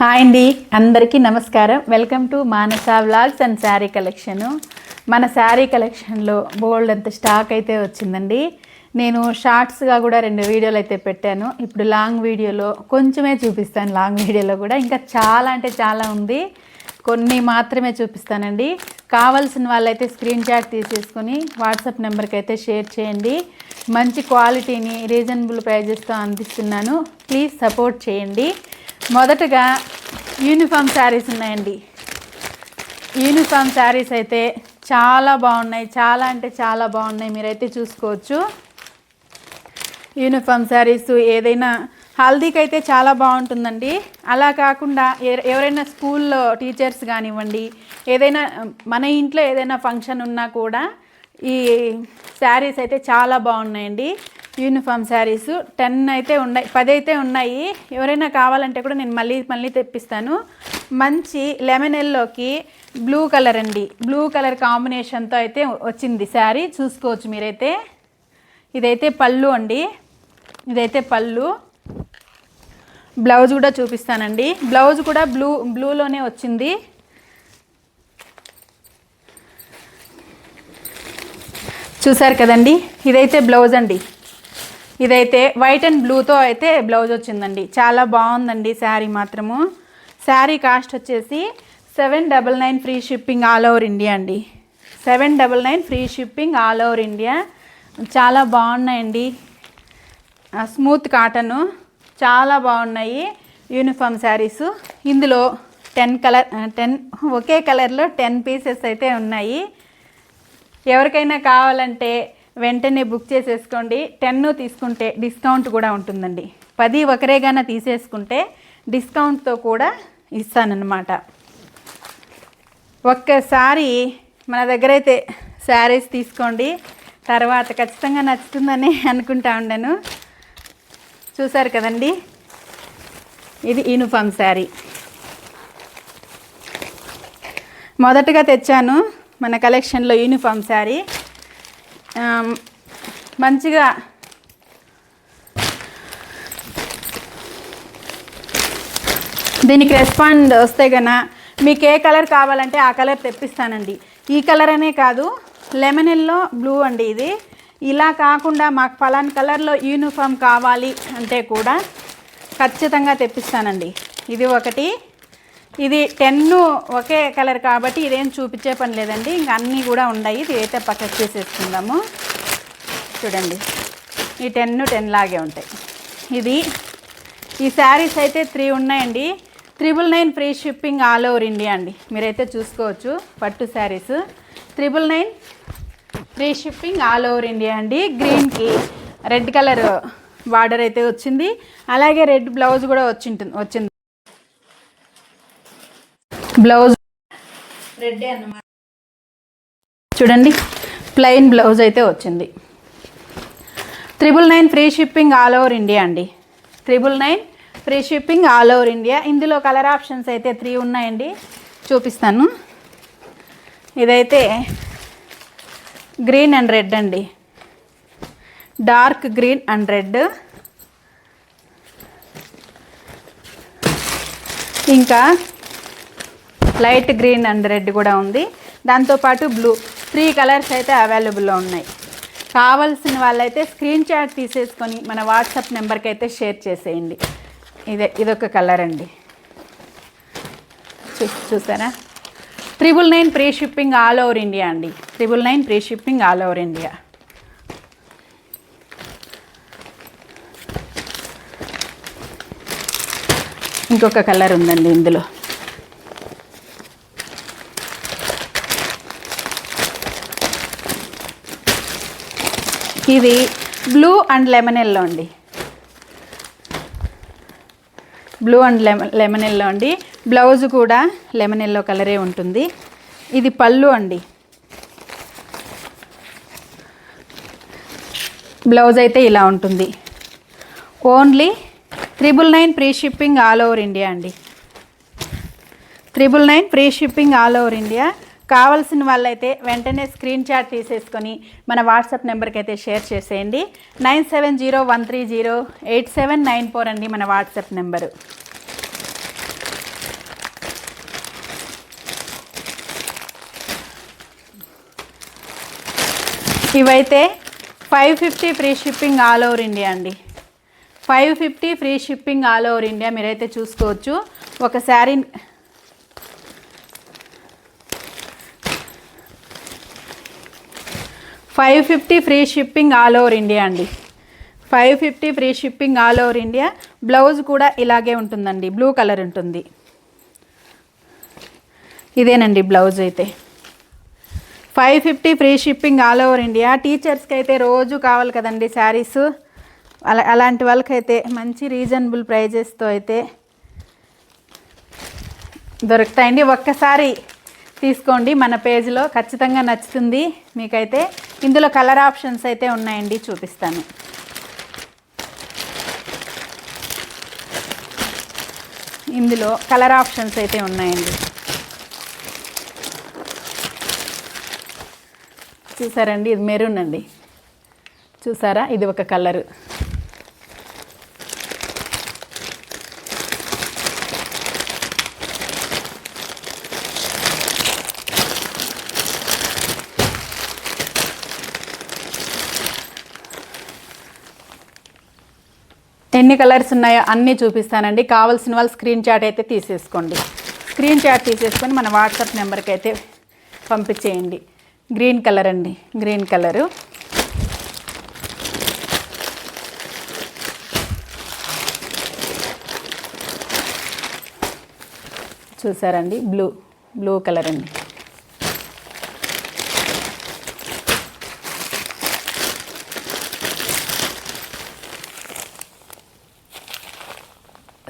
Hi అండి అందరికీ నమస్కారం. Welcome to Manasa vlogs and sari collection. మన శారీ కలెక్షన్లో బోల్డ్ అంత స్టాక్ అయితే వచ్చిందండి నేను షార్ట్స్గా కూడా రెండు వీడియోలు అయితే పెట్టాను. ఇప్పుడు లాంగ్ వీడియోలో కొంచెమే చూపిస్తాను లాంగ్ వీడియోలో కూడా. ఇంకా చాలా అంటే చాలా ఉంది కొన్ని మాత్రమే చూపిస్తానండి. కావాల్సిన వాళ్ళైతే స్క్రీన్ షాట్ తీసేసుకొని వాట్సాప్ నెంబర్కి అయితే షేర్ చేయండి. మంచి క్వాలిటీని రీజనబుల్ ప్రైజెస్తో అందిస్తున్నాను. ప్లీజ్ సపోర్ట్ చేయండి. మొదటగా యూనిఫామ్ శారీస్ ఉన్నాయండి. యూనిఫామ్ శారీస్ అయితే చాలా బాగున్నాయి. చాలా అంటే చాలా బాగున్నాయి. మీరైతే చూసుకోవచ్చు. యూనిఫామ్ శారీస్ ఏదైనా హల్దీకి అయితే చాలా బాగుంటుందండి. అలా కాకుండా ఎవరైనా స్కూల్లో టీచర్స్ కానివ్వండి ఏదైనా మన ఇంట్లో ఏదైనా ఫంక్షన్ ఉన్నా కూడా ఈ శారీస్ అయితే చాలా బాగున్నాయండి. యూనిఫామ్ శారీస్ టెన్ అయితే ఉన్నాయి పది అయితే ఉన్నాయి. ఎవరైనా కావాలంటే కూడా నేను మళ్ళీ మళ్ళీ తెప్పిస్తాను. మంచి లెమన్ ఎల్లోకి బ్లూ కలర్ అండి. బ్లూ కలర్ కాంబినేషన్తో అయితే వచ్చింది శారీ. చూసుకోవచ్చు మీరైతే. ఇదైతే పళ్ళు అండి. ఇదైతే పళ్ళు. బ్లౌజ్ కూడా చూపిస్తానండి. బ్లౌజ్ కూడా బ్లూ బ్లూలోనే వచ్చింది. చూసారు కదండి? ఇదైతే బ్లౌజ్ అండి. ఇదైతే వైట్ అండ్ బ్లూతో అయితే బ్లౌజ్ వచ్చిందండి. చాలా బాగుందండి శారీ మాత్రము. శారీ కాస్ట్ వచ్చేసి seven double nine free shipping all over India అండి. Seven double nine free shipping all over India. చాలా బాగున్నాయండి. Smooth cotton. చాలా బాగున్నాయి యూనిఫామ్ శారీస్. ఇందులో టెన్ కలర్ టెన్ ఒకే కలర్లో టెన్ పీసెస్ అయితే ఉన్నాయి. ఎవరికైనా కావాలంటే వెంటనే బుక్ చేసేసుకోండి. టెన్ తీసుకుంటే డిస్కౌంట్ కూడా ఉంటుందండి. పది ఒకరేగాన తీసేసుకుంటే డిస్కౌంట్తో కూడా ఇస్తానన్నమాట. ఒక్కసారి మన దగ్గర అయితే శారీస్ తీసుకోండి. తర్వాత ఖచ్చితంగా నచ్చుతుందని అనుకుంటా ఉండాను. చూసారు కదండి? ఇది యూనిఫామ్ శారీ. మొదటగా తెచ్చాను మన కలెక్షన్లో యూనిఫామ్ శారీ. మంచిగా దీనికి రెస్పాండ్ వస్తే కన్నా మీకు ఏ కలర్ కావాలంటే ఆ కలర్ తెప్పిస్తానండి. ఈ కలర్ అనే కాదు లెమన్ ఎల్లో బ్లూ అండి ఇది. ఇలా కాకుండా మాకు ఫలాన్ కలర్లో యూనిఫామ్ కావాలి అంటే కూడా ఖచ్చితంగా తెప్పిస్తానండి. ఇది ఒకటి. ఇది టెన్ ఒకే కలర్ కాబట్టి ఇదేం చూపించే పని లేదండి. ఇంకా అన్నీ కూడా ఉన్నాయి. ఇది అయితే పక్కకు చేసేసుకుందాము చూడండి. ఈ టెన్ టెన్ లాగే ఉంటాయి. ఇది ఈ శారీస్ అయితే త్రీ ఉన్నాయండి. Triple nine free shipping all over India అండి. మీరైతే చూసుకోవచ్చు పట్టు saris. Triple nine free shipping all over India అండి. గ్రీన్కి రెడ్ కలర్ బార్డర్ అయితే వచ్చింది. అలాగే రెడ్ బ్లౌజ్ కూడా వచ్చింటుంది వచ్చింది. బ్లౌజ్ రెడ్ అన్నమాట. చూడండి ప్లెయిన్ బ్లౌజ్ అయితే వచ్చింది. Triple nine free shipping all over India అండి. Triple nine free shipping all over India. ఇందులో కలర్ ఆప్షన్స్ అయితే త్రీ ఉన్నాయండి. చూపిస్తాను. ఇదైతే గ్రీన్ అండ్ రెడ్ అండి. Dark green and red. ఇంకా లైట్ గ్రీన్ అండ్ రెడ్ కూడా ఉంది. దాంతోపాటు బ్లూ. త్రీ కలర్స్ అయితే అవైలబుల్లో ఉన్నాయి. కావాల్సిన వాళ్ళైతే స్క్రీన్ షాట్ తీసేసుకొని మన వాట్సాప్ నెంబర్కి అయితే షేర్ చేసేయండి. ఇదే ఇదొక కలర్ అండి. చూ చూసారా? Triple nine free shipping all over India అండి. Triple nine free shipping all over India. ఇంకొక కలర్ ఉందండి ఇందులో. ఇది బ్లూ అండ్ లెమన్ ఎల్లో అండి. Blue and lemon lemon yellow అండి. బ్లౌజ్ కూడా లెమన్ ఎల్లో కలరే ఉంటుంది. ఇది పళ్ళు అండి. బ్లౌజ్ అయితే ఇలా ఉంటుంది. Only triple nine free shipping all over India అండి. Triple nine free shipping all over India. కావాల్సిన వాళ్ళైతే వెంటనే స్క్రీన్ షాట్ తీసేసుకొని మన వాట్సాప్ నెంబర్కి అయితే షేర్ చేసేయండి. Nine seven zero one three zero eight seven nine four అండి మన వాట్సాప్ నెంబరు. ఇవైతే five fifty free shipping all over India అండి. Five fifty free shipping all over India మీరైతే చూసుకోవచ్చు. ఒక sari five fifty free shipping all over India అండి. Five fifty free shipping all over India. Blouse కూడా ఇలాగే ఉంటుందండి. Blue colour ఉంటుంది. ఇదేనండి బ్లౌజ్ అయితే. Five fifty free shipping all over India. టీచర్స్కి అయితే రోజు కావాలి కదండి శారీస్. అలా అలాంటి వాళ్ళకైతే మంచి రీజనబుల్ ప్రైజెస్తో అయితే దొరుకుతాయండి. ఒక్కసారి తీసుకోండి. మన పేజ్లో ఖచ్చితంగా నచ్చుతుంది. మీకైతే ఇందులో కలర్ ఆప్షన్స్ అయితే ఉన్నాయండి చూపిస్తాను. ఇందులో కలర్ ఆప్షన్స్ అయితే ఉన్నాయండి. చూసారండి? ఇది మెరూన్ అండి. చూసారా? ఇది ఒక కలరు. ఎన్ని కలర్స్ ఉన్నాయో అన్నీ చూపిస్తానండి. కావాల్సిన వాళ్ళు స్క్రీన్ చాట్ అయితే తీసేసుకోండి. స్క్రీన్ చాట్ తీసేసుకొని మన వాట్సాప్ నెంబర్కి అయితే పంపించేయండి. గ్రీన్ కలర్ అండి. Green colour. చూసారండి? బ్లూ బ్లూ కలర్ అండి.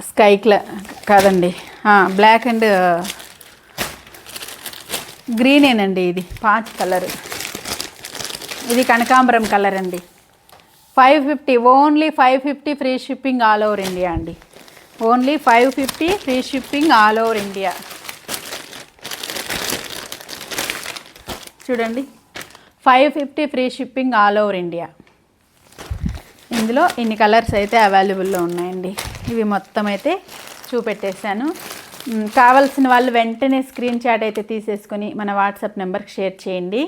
స్కై క్ల కాదండి బ్లాక్ అండ్ గ్రీనేనండి ఇది పాచ్ కలర్. ఇది కనకాంబరం కలర్ అండి five fifty only five fifty free shipping all over India అండి. Only five fifty free shipping all over India. చూడండి. Five fifty free shipping all over India. ఇందులో ఇన్ని కలర్స్ అయితే అవైలబుల్లో ఉన్నాయండి. ఇవి మొత్తం అయితే చూపెట్టేశాను. కావలసిన కావాల్సిన వాళ్ళు వెంటనే స్క్రీన్ షాట్ అయితే తీసేసుకొని మన వాట్సాప్ నెంబర్కి షేర్ చేయండి.